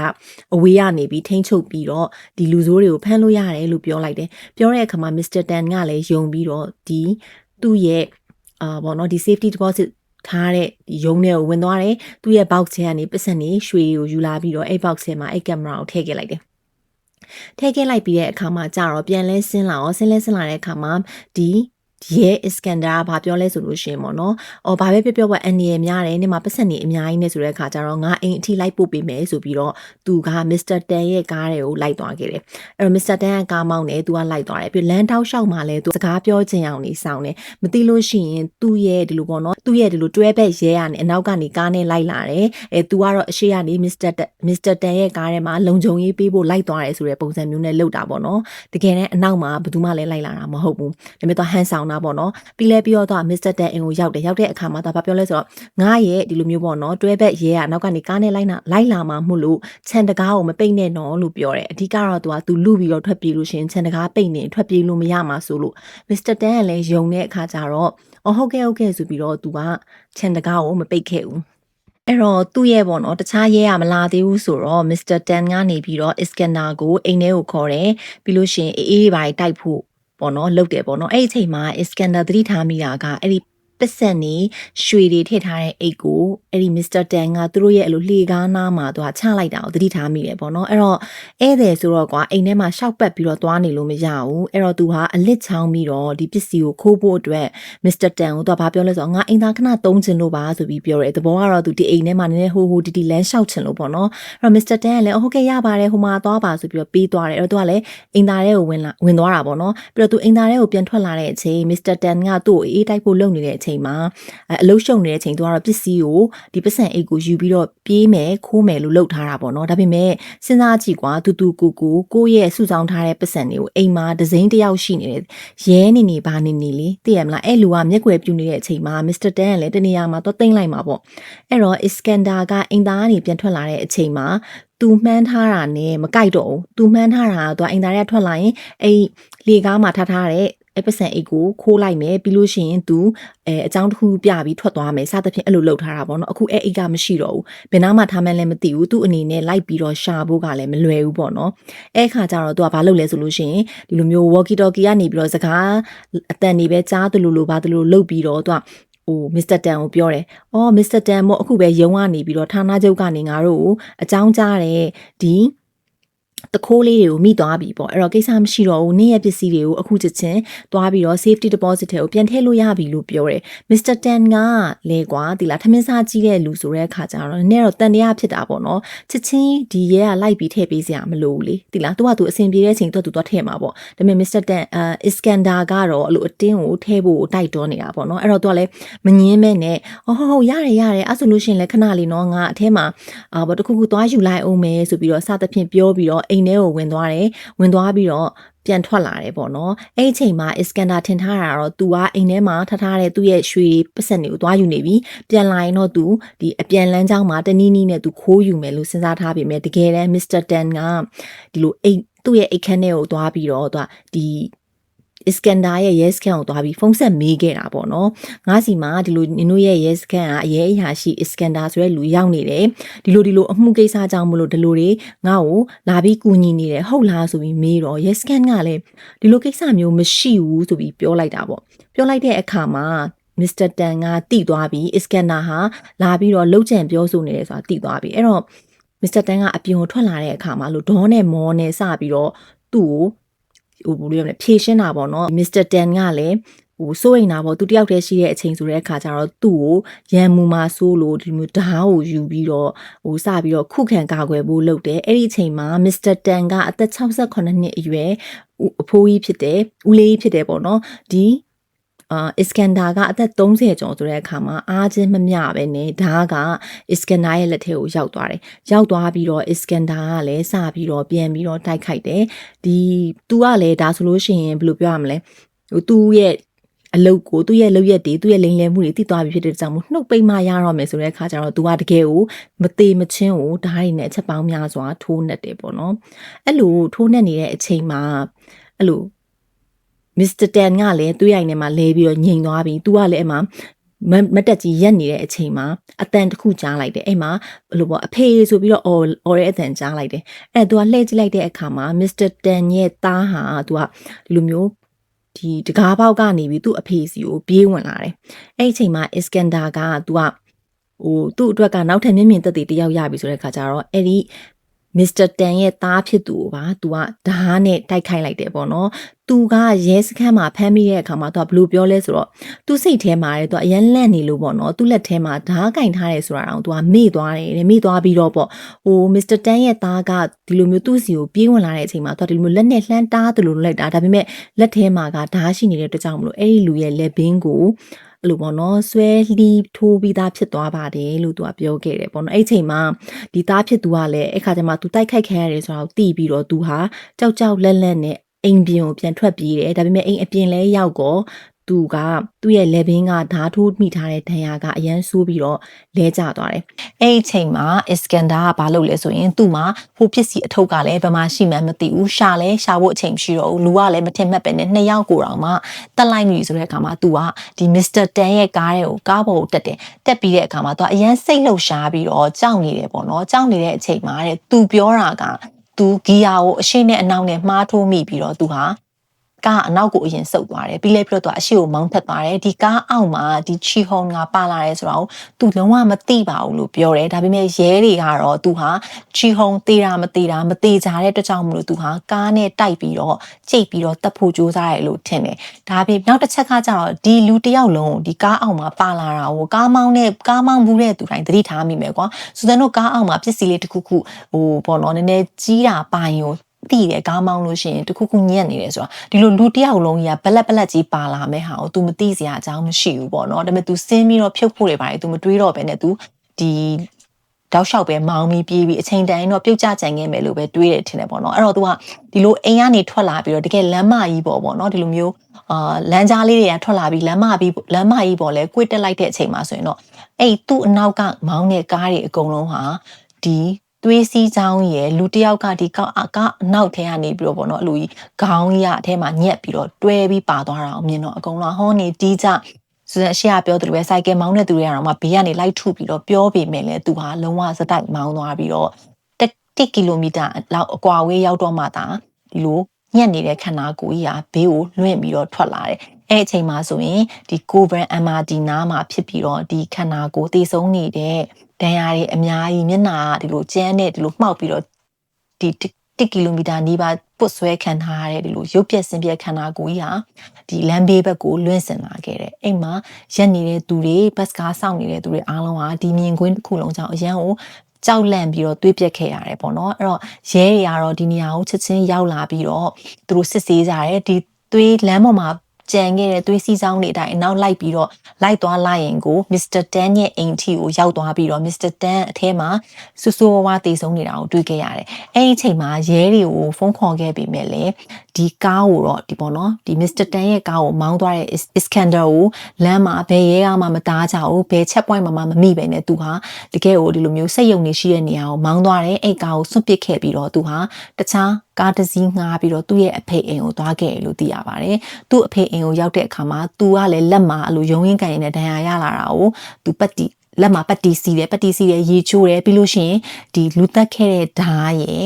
အဝေးကနေပြီးထိန်းချုပ်ပြီးတော့ဒီလူဆိုးတွေကိုဖမ်းလို့ရတယ်လို့ပြောလိုက်တယ်ပြောတဲ့အခါမှာ Mr. Tan ကလည်းယုံပြီးတော့ဒီသူ့ရဲ့အာဘောနော်ဒီ safety deposit ထားတဲ့ရုံးထဲကိုဝင်သွားတယ်သူ့ရဲ့ box ထဲကနေပတ်စံနေရွှေကိုယူလာပြီးတော့အဲ့ box ထဲမှာအဲ့ကင်မရာကိုထည့်ခဲ့လိုက်တယ် ထည့်ခဲ့လိုက်ပြီးတဲ့အခါမှာကြတော့ပြန်လဲဆင်းလာအောင်ဆင်းလဲဆင်းလာတဲ့အခါမှာဒီ ရဲအစကန်ဒါကဘာပြောလဲဆိုလို့ရှိရင်ပေါ့နော်။အော်ဘာပဲပြောပြောပေါ့အန်နီရများတယ်။နေမှာပတ်စံနေအများကြီးနဲ့ဆိုတဲ့အခါကျတော့ငါအိမ်အထိလိုက်ပို့ပေးမယ်ဆိုပြီးတော့သူကမစ္စတာတန်ရဲ့ကားတွေကိုလိုက်သွားခဲ့တယ်။အဲ့တော့မစ္စတာတန်ကကားမောင်းတယ်သူကလိုက်သွားတယ်။ပြီးလမ်းတောက်လျှောက်မှာလဲသူစကားပြောချင်အောင်နေဆောင်တယ်။မသိလို့ရှိရင်သူ့ရဲ့ဒီလိုပေါ့နော်။သူ့ရဲ့ဒီလိုတွဲဘက်ရဲကနေအနောက်ကနေကားနဲ့လိုက်လာတယ်။အဲသူကတော့အရှိကနေမစ္စတာမစ္စတာတန်ရဲ့ကားထဲမှာလုံခြုံရေးပေးဖို့လိုက်သွားတယ်ဆိုတဲ့ပုံစံမျိုးနဲ့လုပ်တာပေါ့နော်။တကယ်တမ်းအနောက်မှာဘယ်သူမှလည်းလိုက်လာတာမဟုတ်ဘူး။ဒါပေမဲ့သူဟန်ဆောင်ဆောင်တာပေါ့နော်ပြီးလဲပြီးတော့သူက Mr. Dan အိမ်ကိုရောက်တယ်ရောက်တဲ့အခါမှာသူကဘာပြောလဲဆိုတော့ငါရဲ့ဒီလိုမျိုးပေါ့နော်တွဲဘက်ရဲကနောက်ကနေကားနဲ့လိုက်လာလိုက်လာမှမှုလို့ခြံတကားကိုမပိတ်နဲ့နော်လို့ပြောတယ်အဓိကတော့သူကသူလူပြီးတော့ထွက်ပြေးလို့ရှရင်ခြံတကားပိတ်နေထွက်ပြေးလို့မရမှာဆိုလို့ Mr. Dan ကလည်းယုံတဲ့အခါကျတော့အော်ဟုတ်ကဲ့ဟုတ်ကဲ့ဆိုပြီးတော့သူကခြံတကားကိုမပိတ်ခဲ့ဘူးအဲ့တော့သူ့ရဲ့ပေါ့နော်တခြားရဲရမလာသေးဘူးဆိုတော့ Mr. Tan ကနေပြီးတော့ Iskandar ကိုအိမ်ထဲကိုခေါ်တယ်ပြီးလို့ရှရင်အေးအေးပါတိုက်ဖို့ ပေါ့နော်လုပ်တယ်ပေါ့နော်အဲ့ဒီအချိန်မှာ Iskandar သတိထားမိတာကအဲ့ဒီ ပစ္စံနေရွှေတွေထည့်ထားတဲ့အိတ်ကိုအဲ့ဒီ Mr. Tan ကသူတို့ရဲ့အဲ့လိုလှေကားနားမှာသူကချလိုက်တာကိုသတိထားမိတယ်ပေါ့နော်အဲ့တော့ဧည့်သည်ဆိုတော့ကွာအိမ်ထဲမှာရှောက်ပတ်ပြီးတော့သွားနေလို့မရဘူးအဲ့တော့သူဟာအလစ်ချောင်းပြီးတော့ဒီပစ္စည်းကိုခိုးဖို့အတွက် Mr. Tan ကိုသူကဘာပြောလဲဆိုတော့ငါအိမ်သားခဏသုံးချင်လို့ပါဆိုပြီးပြောတယ်တဘောကတော့သူဒီအိမ်ထဲမှာနည်းနည်းဟိုဟိုတီတီလမ်းလျှောက်ချင်လို့ပေါ့နော်အဲ့တော့ Mr. Tan ကလည်းဟုတ်ကဲ့ရပါတယ်ဟိုမှာသွားပါဆိုပြီးတော့ပေးသွားတယ်အဲ့တော့သူကလည်းအိမ်သားထဲကိုဝင်လာဝင်သွားတာပေါ့နော်ပြီးတော့သူအိမ်သားထဲကိုပြန်ထွက်လာတဲ့အချိန် Mr. Tan ကသူ့ကိုအေးတိုက်ဖို့လုပ်နေတဲ့အချိန်မှာအဲအလုံးရှုံနေတဲ့အချိန်သူကတော့ပစ္စည်းကိုဒီပစ္စံအိတ်ကိုယူပြီးတော့ပြေးမယ်ခိုးမယ်လို့လုပ်ထားတာပေါ့နော်ဒါပေမဲ့စဉ်းစားကြည့်ကွာတူတူကိုကိုကိုယ့်ရဲ့စုဆောင်းထားတဲ့ပစ္စံတွေကိုအိမ်မှာဒဇိန်တစ်ယောက်ရှိနေတယ်ရဲနေနေဘာနေနေလေသိရမလားအဲ့လူကမျက်ွယ်ပြူနေတဲ့အချိန်မှာ Mr. Tan ကလည်းတနေရာမှာတော့တိမ့်လိုက်မှာပေါ့အဲ့တော့ Iskandar ကအိမ်သားကနေပြန်ထွက်လာတဲ့အချိန်မှာသူမှန်းထားတာနဲ့မကြိုက်တော့ဘူးသူမှန်းထားတာကသူအိမ်သားထဲထွက်လာရင်အဲ့လေကားမှာထားထားတဲ့ အဲ့ပစံအိတ်ကိုခိုးလိုက်မယ်ပြီးလို့ရှိရင်သူအဲအကြောင်းတစ်ခုပြပြီးထွက်သွားမယ်စသဖြင့်အဲ့လိုလုပ်ထားတာပေါ့နော်အခုအဲ့အိတ်ကမရှိတော့ဘူးဘယ်နာမှထားမှန်းလည်းမသိဘူးသူ့အနေနဲ့လိုက်ပြီးတော့ရှာဖို့ကလည်းမလွယ်ဘူးပေါ့နော်အဲ့ခါကျတော့သူကဘာလုပ်လဲဆိုလို့ရှိရင်ဒီလိုမျိုး walkie talkie ကနေပြီးတော့စကားအတန်နေပဲကြားသလိုလိုပါသလိုလုပ်ပြီးတော့သူကဟိုမစ္စတာတန်ကိုပြောတယ်။အော်မစ္စတာတန်မို့အခုပဲရုံကနေပြီးတော့ဌာနချုပ်ကနေငါတို့ကိုအကြောင်းကြားတယ်ဒီ တခိုးလေးတွေကိုမိသွားပြီပေါ့အဲ့တော့ကိစ္စမရှိတော့ဘူးနင်းရဲ့ပစ္စည်းတွေကိုအခုချက်ချင်းသွားပြီးတော့ safety deposit ထဲကိုပြန်ထည့်လို့ရပြီလို့ပြောတယ် Mr. Tan ကလဲကွာဒီလားထမင်းစားကြီးတဲ့လူဆိုတဲ့အခါကျတော့နည်းတော့တန်တရားဖြစ်တာပေါ့နော်ချက်ချင်းဒီရဲကလိုက်ပြီးထည့်ပေးစရာမလိုဘူးလေဒီလားသူကသူအဆင်ပြေတဲ့အချိန်သူကသူတော့ထည့်မှာပေါ့ဒါပေမဲ့ Mr. Tan အာ Iskandar ကတော့အဲ့လိုအတင်းကိုထည့်ဖို့တိုက်တွန်းနေတာပေါ့နော်အဲ့တော့သူကလည်းမငင်းမဲ့နဲ့ဟောဟောဟောရတယ်ရတယ်အဲ့ဆိုလို့ရှိရင်လည်းခဏလေးနော်ငါအထဲမှာအာဘာတခုခုသွားယူလိုက်အောင်မယ်ဆိုပြီးတော့စသဖြင့်ပြောပြီးတော့အိမ်ထဲကိုဝင်သွားတယ်ဝင်သွားပြီးတော့ပြန်ထွက်လာတယ်ပေါ့နော်အဲ့ဒီအချိန်မှာ Iskandar ထင်ထားတာတော့ तू ကအိမ်ထဲမှာထားထားတဲ့သူ့ရဲ့ရွှေပတ်စံတွေကိုသွားယူနေပြီပြန်လာရင်တော့ तू ဒီအပြန်လန်းကြောင်းမှာတနည်းနည်းနဲ့ तू ခိုးယူမယ်လို့စဉ်းစားထားပေမဲ့တကယ်တမ်း Mr. Tan ကဒီလိုအိမ်သူ့ရဲ့အိတ်ခန်းထဲကိုသွားပြီးတော့ तू ဒီ Iskandar ရဲ့ yes scan ကိုသွားပြီးဖုန်းဆက်မေးခဲ့တာပေါ့နော်ငါစီမှာဒီလိုနင်တို့ရဲ့ yes scan ကအရေးအရာရှိ Iskandar ဆိုတဲ့လူရောက်နေတယ်ဒီလိုဒီလိုအမှုကိစ္စကြောင့်မလို့ဒီလိုတွေငါ့ကိုလာပြီးကူညီနေတယ်ဟုတ်လားဆိုပြီးမေးတော့ yes scan ကလည်းဒီလိုကိစ္စမျိုးမရှိဘူးဆိုပြီးပြောလိုက်တာပေါ့ပြောလိုက်တဲ့အခါမှာ Mr. Tan ကတိသွားပြီး Iskandar ဟာလာပြီးတော့လှုပ်ကြံပြောဆိုနေတယ်ဆိုတာတိသွားပြီးအဲ့တော့ Mr. Tan ကအပြင်ကိုထွက်လာတဲ့အခါမှာလို့ဒေါနဲ့မောနဲ့စပြီးတော့သူ့ကို ဟိုဘယ်လိုလဲဖြေရှင်းတာပေါ့နော် Mr. Tan ကလည်းဟိုစိုးရိမ်တာပေါ့သူတယောက်တည်းရှိတဲ့အချိန်ဆိုတဲ့အခါကျတော့သူ့ကိုရန်မူမှာစိုးလို့ဒီမျိုးဓာတ်ကိုယူပြီးတော့ဟိုစပြီးတော့ခုခံကာကွယ်ဖို့လုပ်တယ်အဲ့ဒီအချိန်မှာ Mr. Tan ကအသက်68နှစ်အရွယ်အဖိုးကြီးဖြစ်တယ်ဦးလေးကြီးဖြစ်တယ်ပေါ့နော်ဒီ အာအစ္စကန်ဒါကအသက်30ကျော်ဆိုတဲ့အခါမှာအားချင်းမမျှပဲနဲ့ဓားကအစ္စကန်ဒါရဲ့လက်ထဲကိုရောက်သွားတယ်။ရောက်သွားပြီးတော့အစ္စကန်ဒါကလည်းစပြီးတော့ပြန်ပြီးတော့တိုက်ခိုက်တယ်။ဒီသူကလည်းဒါဆိုလို့ရှိရင်ဘယ်လိုပြောရမလဲ။ဟိုသူ့ရဲ့အလုတ်ကိုသူ့ရဲ့လုပ်ရက်တွေသူ့ရဲ့လိမ်လည်မှုတွေတည်သွားပြီဖြစ်တဲ့ကြောင့်မို့နှုတ်ပိတ်မှရတော့မယ်ဆိုတဲ့အခါကျတော့ तू ကတကယ်ကိုမသေးမချင်းကိုဓာတ်ရည်နဲ့အချက်ပေါင်းများစွာထိုးနှက်တယ်ပေါ့နော်အဲ့လိုထိုးနှက်နေတဲ့အချိန်မှာအဲ့လို မစ္စတာတန်ကလည်းသူ့ရိုင်ထဲမှာလဲပြီးတော့ငြိမ်သွားပြီသူကလည်းအဲ့မှာမတက်ကြီးရက်နေတဲ့အချိန်မှာအတန်တစ်ခုကြားလိုက်တယ်အဲ့မှာဘယ်လိုပေါ့အဖေဆိုပြီးတော့အော်အော်တဲ့အတန်ကြားလိုက်တယ်အဲ့ဒါသူကလှည့်ကြည့်လိုက်တဲ့အခါမှာမစ္စတာတန်ရဲ့သားဟာသူကလူမျိုးဒီတကားပေါက်ကနေပြီးသူ့အဖေစီကိုပြေးဝင်လာတယ်အဲ့ဒီအချိန်မှာအစ္စကန်ဒါကသူကဟိုသူ့အတွက်ကနောက်ထပ်မြင့်မြင့်တက်တည်တယောက်ရပြီဆိုတဲ့ခါကျတော့အဲ့ဒီ မစ္စတာတန်ရဲ့သားဖြစ်သူကိုပါသူကဓားနဲ့တိုက်ခိုက်လိုက်တယ်ပေါ့နော်သူကရဲစခန်းမှာဖမ်းမိတဲ့အခါမှာသူကဘလို့ပြောလဲဆိုတော့သူစိတ်ထဲမှာလေသူကအရန်လန့်နေလို့ပေါ့နော်သူလက်ထဲမှာဓားကင်ထားတယ်ဆိုတာတော့သူကမေ့သွားတယ်တဲ့မေ့သွားပြီးတော့ပေါ့ဟိုမစ္စတာတန်ရဲ့သားကဒီလိုမျိုးသူ့စီကိုပြေးဝင်လာတဲ့အချိန်မှာသူကဒီလိုမျိုးလက်နဲ့လှမ်းတားတယ်လို့လိုက်တာဒါပေမဲ့လက်ထဲမှာကဓားရှိနေတဲ့အတွက်ကြောင့်မလို့အဲ့ဒီလူရဲ့လက်ဘင်းကို အဲ့လိုပေါ့နော်ဆွဲလှီးထိုးပြီးသားဖြစ်သွားပါတယ်လို့သူကပြောခဲ့တယ်ပေါ့နော်အဲ့ချိန်မှာဒီသားဖြစ်သူကလည်းအဲ့ခါကျမှသူတိုက်ခိုက်ခံရတယ်ဆိုတော့တီးပြီးတော့သူဟာကြောက်ကြောက်လက်လက်နဲ့အိမ်ပြင်ကိုပြန်ထွက်ပြေးတယ်ဒါပေမဲ့အိမ်အပြင်လဲရောက်တော့ သူကသူ့ရဲ့လက်ဘင်းကဓာတ်ထိုးမိထားတဲ့ဒဏ်ရာကအရန်ဆိုးပြီးတော့လဲကျသွားတယ်။အဲ့ဒီအချိန်မှာအစ္စကန်ဒါကဘာလုပ်လဲဆိုရင်သူ့မှာဟိုပစ္စည်းအထုပ်ကလည်းဘယ်မှာရှိမှန်းမသိဘူး။ရှာလဲရှာဖို့အချိန်မရှိတော့ဘူး။လူကလည်းမထင်မှတ်ပဲနဲ့နှစ်ယောက်ကိုတောင်မှတက်လိုက်ပြီဆိုတဲ့အခါမှာသူကဒီမစ္စတာတန်ရဲ့ကားတွေကိုကားပေါ်ကိုတက်တယ်။တက်ပြီးတဲ့အခါမှာသူကအရန်စိတ်လှုပ်ရှားပြီးတော့ကြောက်နေတယ်ပေါ့နော်။ကြောက်နေတဲ့အချိန်မှာတဲ့သူပြောတာကသူဂီယာကိုအရှိနဲ့အနောက်နဲ့မှားထိုးမိပြီးတော့သူဟာ ကားအနောက်ကိုအရင်ဆုပ်သွားတယ်ပြီးလဲပြီးတော့သူအရှိကိုမောင်းထက်သွားတယ်ဒီကားအောက်မှာဒီချီဟုံကပါလာတယ်ဆိုတော့သူလုံးဝမသိပါဘူးလို့ပြောတယ်ဒါပေမဲ့ရဲတွေကတော့သူဟာချီဟုံသေးတာမသေးတာမသေးကြတဲ့အတွက်ကြောင့်မလို့သူဟာကားနဲ့တိုက်ပြီးတော့ကြိတ်ပြီးတော့တပ်ဖို့ကြိုးစားတယ်လို့ထင်တယ်ဒါပြင်နောက်တစ်ချက်ကကျတော့ဒီလူတယောက်လုံးဒီကားအောက်မှာပါလာတာကိုကားမောင်းနဲ့ကားမောင်းဘူးတဲ့သူတိုင်းသတိထားမိမယ်ကွာစူဇန်တို့ကားအောက်မှာပစ္စည်းလေးတစ်ခုခုဟိုပေါ့နော်နည်းနည်းကြီးတာပိုင်ကို တိတယ်ကားမောင်းလို့ရှိရင်တခုခုညက်နေတယ်ဆိုတာဒီလိုလူတယောက်လုံးကြီးကဘလက်ဘလက်ကြီးပါလာမဲ့ဟာကို तू မသိစရာအကြောင်းမရှိဘူးပေါ့နော်ဒါပေမဲ့ तू စင်းပြီးတော့ဖြုတ်ဖို့တွေပါတယ် तू မတွေးတော့ပဲနဲ့ तू ဒီတောက်လျှောက်ပဲမောင်းပြီးပြေးပြီးအချိန်တန်ရင်တော့ပြုတ်ကျကြံခဲ့မယ်လို့ပဲတွေးတယ်ထင်တယ်ပေါ့နော်အဲ့တော့ तू ကဒီလိုအိမ်ကနေထွက်လာပြီးတော့တကယ်လမ်းမကြီးပေါ့ပေါ့နော်ဒီလိုမျိုးအာလမ်းကြားလေးတွေကထွက်လာပြီးလမ်းမပြီးလမ်းမကြီးပေါ့လဲကွေ့တက်လိုက်တဲ့အချိန်မှာဆိုရင်တော့အဲ့သူ့အနောက်ကမောင်းတဲ့ကားတွေအကုန်လုံးဟာဒီ သွေးစီးချောင်းရဲ့လူတယောက်ကဒီကောက်အကအနောက်ထဲကနေပြီးတော့ပေါ့နော်အလိုကြီးခေါင်းကြီးအထဲမှာညက်ပြီးတော့တွဲပြီးပါသွားတာအောင်မြင်တော့အကုန်လုံးဟောနေတီးကြဆိုတော့အရှိကပြောသလိုပဲစိုက်ကယ်မောင်းတဲ့သူတွေကတော့မှဘေးကနေလိုက်ထုပြီးတော့ပြောပေမဲ့လည်းသူဟာလုံးဝစတိုက်မောင်းသွားပြီးတော့1ကီလိုမီတာလောက်အကွာဝေးရောက်တော့မှသာဒီလိုညက်နေတဲ့ခန္ဓာကိုယ်ကြီးဟာဘေးကိုလွင့်ပြီးတော့ထွက်လာတယ်အဲ့အချိန်မှာဆိုရင်ဒီကိုဗရန် MRD နားမှာဖြစ်ပြီးတော့ဒီခန္ဓာကိုယ်တည်ဆုံးနေတဲ့ ဒဏ်ရာတွေအများကြီးမျက်နှာကဒီလိုကျန်းနဲ့ဒီလိုမှောက်ပြီးတော့ဒီ1ကီလိုမီတာနီးပါးပုတ်ဆွဲခံထားရတဲ့ဒီလိုရုပ်ပြက်ဆင်းပြက်ခန္ဓာကိုယ်ကြီးဟာဒီလမ်းဘေးဘက်ကိုလွင့်စင်လာခဲ့တယ်။အိမ်မှာရက်နေတဲ့သူတွေဘတ်စကားစောင့်နေတဲ့သူတွေအားလုံးဟာဒီမြင်ကွင်းတစ်ခုလုံးကြောင့်အရန်ကိုကြောက်လန့်ပြီးတော့တွေးပြက်ခဲ့ရတယ်ပေါ့နော်အဲ့တော့ရဲတွေကတော့ဒီနေရာကိုချက်ချင်းရောက်လာပြီးတော့သူတို့စစ်ဆေးကြတယ်ဒီသွေးလမ်းပေါ်မှာ ကြံခဲ့တဲ့သွေးစီးစောင်းတွေအတိုင်းအနောက်လိုက်ပြီးတော့လိုက်သွားလိုက်ရင်ကိုမစ္စတာတန်ရဲ့အိမ်ထီကိုရောက်သွားပြီးတော့မစ္စတာတန်အထဲမှာဆူဆူဝါးဝါးတည်ဆုံးနေတာကိုတွေ့ခဲ့ရတယ်။အဲဒီအချိန်မှာရဲတွေကိုဖုန်းခေါ်ခဲ့ပြီးမြဲလေ ဒီကားကိုတော့ဒီပေါ့နော်ဒီမစ္စတာတန်ရဲ့ကားကိုမောင်းသွားတဲ့ Iskander ကိုလမ်းမှာဘယ်ရဲကမှမတားကြဘူးဘယ် check point မှာမှမမိပဲနဲ့သူဟာတကယ်ကိုဒီလိုမျိုးစိတ်ယုံနေရှိတဲ့နေရာကိုမောင်းသွားတယ်အဲ့ကားကိုစွန့်ပစ်ခဲ့ပြီးတော့သူဟာတခြားကားတစ်စီးငှားပြီးတော့သူ့ရဲ့အဖေအိမ်ကိုသွားခဲ့တယ်လို့သိရပါတယ်။သူ့အဖေအိမ်ကိုရောက်တဲ့အခါမှာသူကလည်းလက်မှာအဲ့လိုရုံရင်းကန်ရင်းနဲ့ဒဏ်ရာရလာတာကိုသူပတ်တီလက်မှာပတ်တီစီတယ်ပတ်တီစီတယ်ရေချိုးတယ်ပြီးလို့ရှိရင်ဒီလူတက်ခဲ့တဲ့ဓာတ်ရဲ့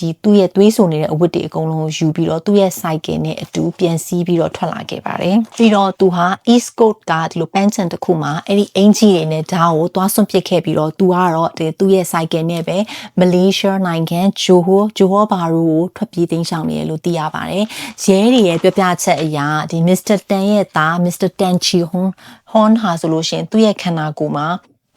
ဒီသူ့ရဲ့သွေးဆုံနေတဲ့အဝတ်တွေအကုန်လုံးယူပြီးတော့သူ့ရဲ့ cycle နဲ့အတူပြန်စီးပြီးတော့ထွက်လာခဲ့ပါတယ်။ပြီးတော့သူဟာ East Coast ကဒီလို pension တစ်ခုမှာအဲ့ဒီအင်ဂျီတွေနဲ့ဓာတ်ကိုသွားစွန့်ပစ်ခဲ့ပြီးတော့သူကတော့ဒီသူ့ရဲ့ cycle နဲ့ပဲမလေးရှားနိုင်ငံဂျိုဟိုဂျိုဟောဘာရိုကိုထွက်ပြေးသိမ်းရှောင်နေရလို့သိရပါတယ်။ရဲတွေရဲ့ပြောပြချက်အရဒီ Mr. Tan ရဲ့သား Mr. Tan Chi Hon Hon ဟာဆိုလို့ရှိရင်သူ့ရဲ့ခန္ဓာကိုယ်မှာ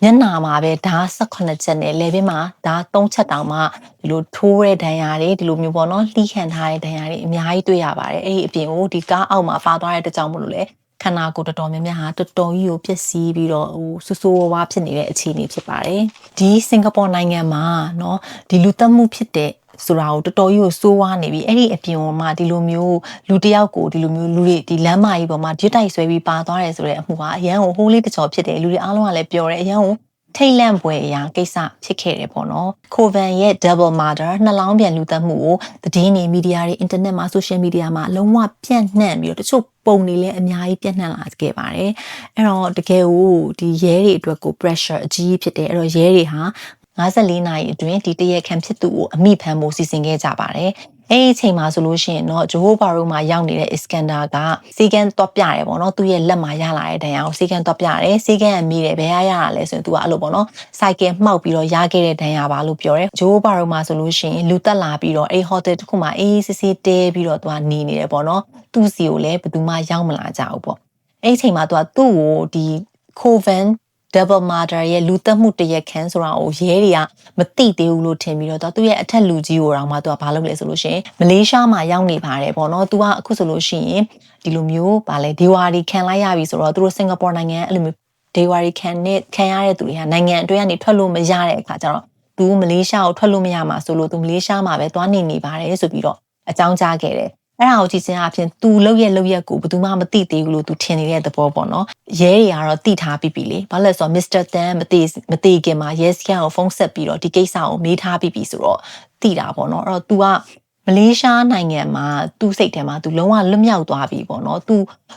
မျက်နာမှာပဲဓာတ်18ချက်နဲ့လေဘင်းမှာဓာတ်3ချက်တောင်မှဒီလိုထိုးတဲ့ဒဏ်ရာတွေဒီလိုမျိုးပေါ့နော်လှီးခံထားတဲ့ဒဏ်ရာတွေအများကြီးတွေ့ရပါတယ်အဲ့ဒီအပြင်ကိုဒီကားအောက်မှာပါသွားတဲ့တကြောင်မလို့လေခန္ဓာကိုယ်တော်တော်များများဟာတော်တော်ကြီးကိုပျက်စီးပြီးတော့ဟိုဆူဆူဝါးဝါဖြစ်နေတဲ့အခြေအနေဖြစ်ပါတယ်ဒီစင်ကာပူနိုင်ငံမှာเนาะဒီလူသက်မှုဖြစ်တဲ့ ဆိုတာကိုတော်တော်ကြီးကိုစိုးဝါးနေပြီအဲ့ဒီအပြင်မှာဒီလိုမျိုးလူတယောက်ကိုဒီလိုမျိုးလူတွေဒီလမ်းမကြီးပေါ်မှာဓာတ်တိုက်ဆွဲပြီးပါသွားတယ်ဆိုတဲ့အမှုကအရန်ကိုဟိုးလေးတကြောဖြစ်တယ်လူတွေအားလုံးကလည်းပြောတယ်အရန်ကိုထိတ်လန့်ပွဲအရာကိစ္စဖြစ်ခဲ့တယ်ပေါ့နော်။ကိုဗန်ရဲ့ double murder နှလောင်းပြန်လူသက်မှုကိုသတင်းတွေမီဒီယာတွေအင်တာနက်မှာ social media မှာလုံးဝပြန့်နှံ့ပြီးတော့တချို့ပုံတွေလည်းအများကြီးပြန့်နှံ့လာခဲ့ပါတယ်။အဲ့တော့တကယ်ကိုဒီရဲတွေအတွက်ကို pressure အကြီးဖြစ်တယ်။အဲ့တော့ရဲတွေဟာ 54နာရီအတွင်းဒီတရက်ခံဖြစ်သူကိုအမိဖမ်းဖို့စီစဉ်ခဲ့ကြပါတယ်။အဲ့ဒီအချိန်မှာဆိုလို့ရှိရင်တော့ဂျိုဟိုဘာရိုမှာရောက်နေတဲ့ Iskander ကစီကန်တော့ပြတယ်ပေါ့နော်သူ့ရဲ့လက်မှာရလာတဲ့ဒဏ်ရာကိုစီကန်တော့ပြတယ်စီကန်ကမိတယ်ဘယ်ရရတာလဲဆိုရင်သူကအဲ့လိုပေါ့နော်စိုက်ကယ်မှောက်ပြီးတော့ရခဲ့တဲ့ဒဏ်ရာပါလို့ပြောတယ်ဂျိုဟိုဘာရိုမှာဆိုလို့ရှိရင်လူတက်လာပြီးတော့အဲ့ hotel တစ်ခုမှာအေးစစ်စစ်တဲပြီးတော့သူကနေနေတယ်ပေါ့နော်သူ့စီကိုလည်းဘယ်သူမှရောက်မလာကြဘူးပေါ့အဲ့ဒီအချိန်မှာသူကသူ့ကိုဒီ Coven double murder ရဲ့လူသက်မှုတရက်ခန်းဆိုတာကိုရဲတွေကမသိသေးဘူးလို့ထင်ပြီးတော့သူရဲ့အထက်လူကြီးကိုတောင်မှသူကဘာလုပ်လဲဆိုလို့ရှိရင်မလေးရှားမှာရောက်နေပါတယ်ပေါ့နော်။ तू ကအခုဆိုလို့ရှိရင်ဒီလိုမျိုးဗာလဲဒေဝါရီခံလိုက်ရပြီဆိုတော့သူတို့စင်ကာပူနိုင်ငံအဲ့လိုမျိုးဒေဝါရီခံနဲ့ခံရတဲ့သူတွေကနိုင်ငံအတွင်းကနေထွက်လို့မရတဲ့အခါကျတော့သူမလေးရှားကိုထွက်လို့မရမှာဆိုလို့သူမလေးရှားမှာပဲသွားနေနေပါတယ်ဆိုပြီးတော့အကြောင်းကြားခဲ့တယ် အဲ့ဒါကိုကြည့်ခြင်းအပြင်သူလောက်ရဲ့လောက်ရက်ကိုဘယ်သူမှမသိသေးဘူးလို့သူထင်နေတဲ့သဘောပေါ့နော်ရဲတွေကတော့တိထားပြီးပြီလေဘာလို့လဲဆိုတော့ Mr. Tan မသိမသိခင်မှာရဲစခန်းကိုဖုန်းဆက်ပြီးတော့ဒီကိစ္စကိုမေးထားပြီးပြီဆိုတော့တိတာပေါ့နော်အဲ့တော့ तू က မလေးရှားနိုင်ငံမှာသူ့စိတ်ထဲမှာသူလုံးဝလွတ်မြောက်သွားပြီပေါ့နော်သူ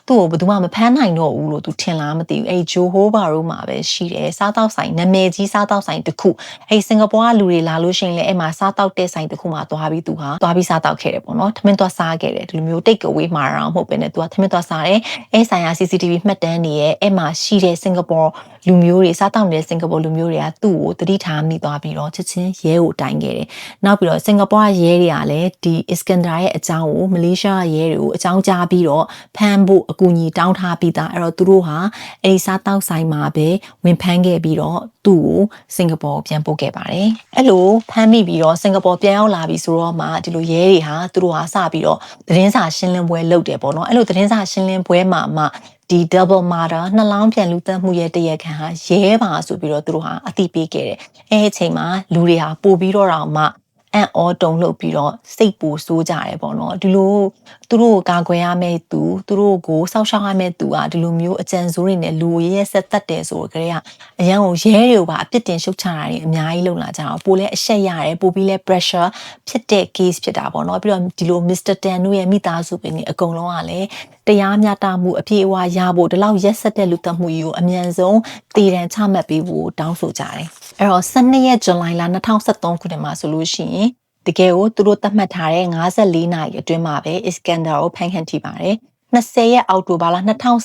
သူ့ကိုဘယ်သူမှမဖမ်းနိုင်တော့ဘူးလို့သူထင်လားမသိဘူးအဲ့ဂျိုဟိုးဘာရိုးမှာပဲရှိတယ်စားတောက်ဆိုင်နာမည်ကြီးစားတောက်ဆိုင်တစ်ခုအဲ့စင်ကာပူကလူတွေလာလို့ရှိရင်လည်းအဲ့မှာစားတောက်တဲ့ဆိုင်တစ်ခုမှာသွားပြီးသူဟာသွားပြီးစားတောက်ခဲ့တယ်ပေါ့နော်ထမင်းသွားစားခဲ့တယ်ဒီလိုမျိုးတိတ်ကဝေးမှာတော့မဟုတ်ပဲねသူကထမင်းသွားစားတယ်အဲ့ဆိုင်ရာ CCTV မှတ်တမ်းတွေရဲ့အဲ့မှာရှိတဲ့စင်ကာပူလူမျိုးတွေစားတောက်နေတဲ့စင်ကာပူလူမျိုးတွေကသူ့ကိုတတိထားမိသွားပြီးတော့ချက်ချင်းရဲကိုတိုင်ခဲ့တယ်နောက်ပြီးတော့စင်ကာပူကရဲတွေကလည်းဒီ Iskandar ရဲ့အကြောင်းကိုမလေးရှားရဲတွေကိုအကြောင်းကြားပြီးတော့ဖမ်းဖို့အကူအညီတောင်းထားပြီးသားအဲ့တော့သူတို့ဟာအဲ့ဒီစားတောက်ဆိုင်မှာပဲဝင်ဖမ်းခဲ့ပြီးတော့သူ့ကိုစင်ကာပူပြန်ပို့ခဲ့ပါတယ်အဲ့လိုဖမ်းမိပြီးတော့စင်ကာပူပြန်ရောက်လာပြီဆိုတော့မှဒီလိုရဲတွေဟာသူတို့ဟာစပြီးတော့သတင်းစာရှင်းလင်းပွဲလုပ်တယ်ပေါ့နော်အဲ့လိုသတင်းစာရှင်းလင်းပွဲမှာမှဒီ double murder နှလောင်းပြန်လူသက်မှုရဲ့တရခံဟာရဲပါဆိုပြီးတော့သူတို့ဟာအတိပေးခဲ့တယ်အဲအချိန်မှာလူတွေဟာပို့ပြီးတော့တော့မှ အံ့ဩတုန်လှုပ်ပြီးတော့စိတ်ပူဆိုးကြတယ်ပေါ့နော်ဒီလိုသူတို့ကိုကာကွယ်ရမယ့်သူသူတို့ကိုစောက်ရှောက်ရမယ့်သူကဒီလိုမျိုးအကြံစိုးတွေနဲ့လူရဲဆက်သက်တယ်ဆိုကြတဲ့ကအရန်ကိုရဲတွေကိုပါအပြစ်တင်ရှုတ်ချတာတွေအများကြီးလုပ်လာကြအောင်ပိုလဲအရှက်ရတယ်ပိုပြီးလဲ pressure ဖြစ်တဲ့ case ဖြစ်တာပေါ့နော်ပြီးတော့ဒီလို Mr. Tan တို့ရဲ့မိသားစုပင်တွေအကုန်လုံးကလည်း တရားမျှတမှုအပြည့်အဝရဖို့ဒီလောက်ရက်ဆက်တဲ့လူသက်မှုကြီးကိုအမြန်ဆုံးတည်တံချမှတ်ပေးဖို့တောင်းဆိုကြတယ်အဲ့တော့12ရက်ဇူလိုင်လ2023ခုနှစ်မှာဆိုလို့ရှိရင်တကယ်ကိုသူတို့သတ်မှတ်ထားတဲ့54နာရီအတွင်းမှာပဲ Iskandar ကိုဖမ်းခံထိပါတယ် 20ရက်အောက်တိုဘာလ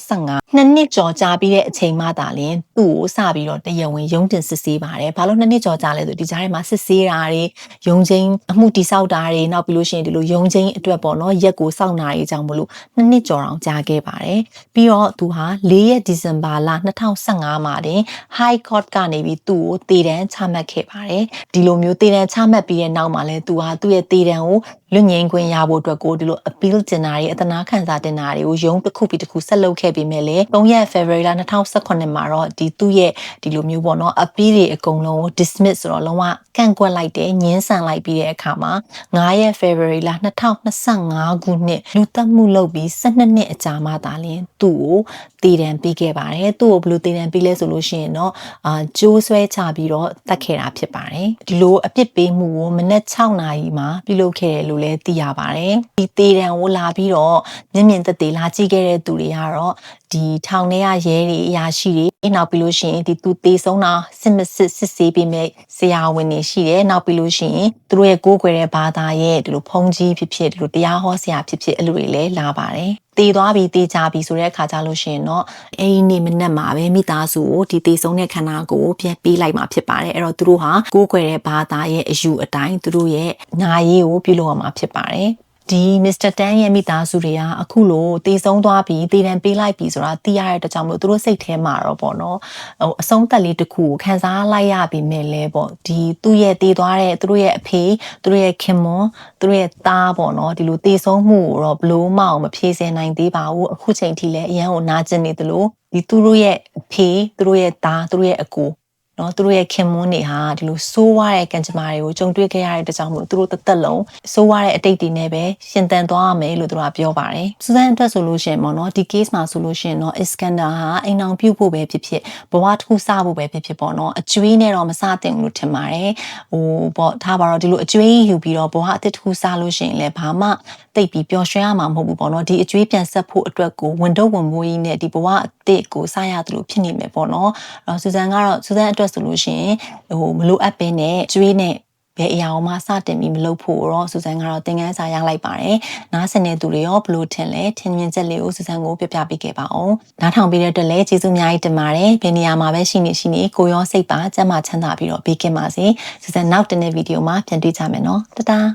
2015နှစ်နှစ်ကျော်ကြာပြီးတဲ့အချိန်မှသာလျှင်သူ့ကိုစပြီးတော့တရားဝင်ရုံးတင်စစ်ဆေးပါတယ်။ဘာလို့နှစ်နှစ်ကျော်ကြာလဲဆိုဒီကြားထဲမှာစစ်ဆေးတာတွေရုံးချင်းအမှုတိဆောက်တာတွေနောက်ပြီးလို့ရှိရင်ဒီလိုရုံးချင်းအတွက်ပေါ့နော်ရက်ကိုစောင့်တာတွေကြောင့်မလို့နှစ်နှစ်ကျော်အောင်ကြာခဲ့ပါတယ်။ပြီးတော့သူဟာ၄ရက်ဒီဇင်ဘာလ2015မှာတင် High Court ကနေပြီးသူ့ကိုတည်တံချမှတ်ခဲ့ပါတယ်။ဒီလိုမျိုးတည်တံချမှတ်ပြီးတဲ့နောက်မှာလဲသူဟာသူ့ရဲ့တည်တံကို လွတ်ငြိမ်းခွင့်ရဖို့အတွက်ကိုဒီလို appeal တင်တာတွေအတနာခံစာတင်တာတွေကိုရုံးတစ်ခုပြီးတစ်ခုဆက်လုပ်ခဲ့ပြီးမြဲလေ3ရက် February လ2018မှာတော့ဒီသူ့ရဲ့ဒီလိုမျိုးပေါ့နော် appeal တွေအကုန်လုံးကို dismiss ဆိုတော့လုံးဝကန့်ကွက်လိုက်တယ်ညှင်းဆန်လိုက်ပြီးတဲ့အခါမှာ9ရက် February လ2025ခုနှစ်လူသက်မှုလုပ်ပြီး12နှစ်အကြာမှသာလျှင်သူ့ကို တည်တံပြီးခဲ့ပါတယ်သူ့ကိုဘယ်လိုတည်တံပြီးလဲဆိုလို့ရှိရင်တော့အာကြိုးဆွဲချပြီးတော့တတ်ခဲ့တာဖြစ်ပါတယ်ဒီလိုအပြစ်ပေးမှုကိုမနက်6နာရီမှာပြုလုပ်ခဲ့တယ်လို့လည်းသိရပါတယ်ဒီတည်တံကိုလာပြီးတော့မျက်မြင်သက်သေလာကြည့်ခဲ့တဲ့သူတွေကတော့ဒီထောင်ထဲကရဲတွေအရာရှိတွေ နောက်ပြီးလို့ရှိရင်ဒီသူတေဆုံးတာစစ်မစစ်စစ်ဆေးပေးမဲ့ဆရာဝန်တွေရှိတယ်နောက်ပြီးလို့ရှိရင်သူတို့ရဲ့ကိုးကွယ်တဲ့ဘာသာရဲ့ဒီလိုဖုံးကြီးဖြစ်ဖြစ်ဒီလိုတရားဟောဆရာဖြစ်ဖြစ်အဲ့လိုတွေလည်းလာပါတယ်တည်သွားပြီတည်ကြပြီဆိုတဲ့အခါကျလို့ရှိရင်တော့အဲ့ဒီနေ့မနက်မှာပဲမိသားစုကိုဒီတည်ဆုံးတဲ့ခန္ဓာကိုယ်ပြန်ပေးလိုက်မှာဖြစ်ပါတယ်အဲ့တော့သူတို့ဟာကိုးကွယ်တဲ့ဘာသာရဲ့အယူအတိုင်းသူတို့ရဲ့ညာရေးကိုပြုလုပ်ရမှာဖြစ်ပါတယ် ဒီမစ္စတာတန်ရဲ့မိသားစုတွေကအခုလိုတည်ဆုံးသွားပြီးတည်တံပေးလိုက်ပြီဆိုတာသိရတဲ့အတွက်ကြောင့်မလို့သူတို့စိတ်ထဲမှာတော့ပေါ့နော်ဟိုအဆုံးသက်လေးတစ်ခုကိုခံစားလိုက်ရပြီမဲ့လဲပေါ့ဒီသူ့ရဲ့တည်သွားတဲ့သူတို့ရဲ့အဖေသူတို့ရဲ့ခင်မွန်သူတို့ရဲ့သားပေါ့နော်ဒီလိုတည်ဆုံးမှုကိုတော့ဘလို့မအောင်မဖြေစင်နိုင်သေးပါဘူးအခုချိန်ထိလည်းအရန်ကိုနာကျင်နေသလိုဒီသူတို့ရဲ့အဖေသူတို့ရဲ့သားသူတို့ရဲ့အကို နော်သူတို့ရဲ့ခင်မွန်းတွေဟာဒီလိုစိုးဝါးတဲ့ကံကြမ္မာတွေကိုကြုံတွေ့ခဲ့ရတဲ့အတွက်ကြောင့်မို့သူတို့တစ်သက်လုံးစိုးဝါးတဲ့အတိတ်တွေနဲ့ပဲရှင်သန်သွားရမယ်လို့သူတို့ကပြောပါတယ်စူဇန်အတွက်ဆိုလို့ရှိရင်ပေါ့နော်ဒီ case မှာဆိုလို့ရှိရင်တော့ Iskandar ဟာအိမ်အောင်ပြုတ်ဖို့ပဲဖြစ်ဖြစ်ဘဝတစ်ခုစဖို့ပဲဖြစ်ဖြစ်ပေါ့နော်အကျွေးနဲ့တော့မစတင်ဘူးလို့ထင်ပါတယ်ဟိုပေါ့ထားပါတော့ဒီလိုအကျွေးယူပြီးတော့ဘဝအသစ်တစ်ခုစလို့ရှိရင်လည်းဘာမှတိတ်ပြီးပျော်ရွှင်ရမှာမဟုတ်ဘူးပေါ့နော်ဒီအကျွေးပြန်ဆက်ဖို့အတွက်ကိုဝန်တော့ဝန်မိုးကြီးနဲ့ဒီဘဝအသစ်ကိုစရတယ်လို့ဖြစ်နေမယ်ပေါ့နော်အဲ့တော့စူဇန်ကတော့စူဇန်အတွက်ဆိုလို့ရှိရင်ဟိုမလိုအပ်ပင်းနဲ့ကျွေးနဲ့ဘယ်အရာမှစတင်ပြီးမလုပ်ဖို့တော့စူဇန်ကတော့သင်ခန်းစာရလိုက်ပါတယ်။နားဆင်တဲ့သူတွေရောဘလို့ထင်လဲထင်မြင်ချက်လေးကိုစူဇန်ကိုပြပြပေးခဲ့ပါအောင်။နားထောင်ပေးတဲ့အတွက်လည်းကျေးဇူးအများကြီးတင်ပါတယ်။ဘယ်နေရာမှာပဲရှိနေရှိနေကိုရောစိတ်ပါစမ်းမချမ်းသာပြီးတော့ပေးခင်ပါစေ။စူဇန်နောက်တင်တဲ့ဗီဒီယိုမှာပြန်တွေ့ကြမယ်နော်။တတား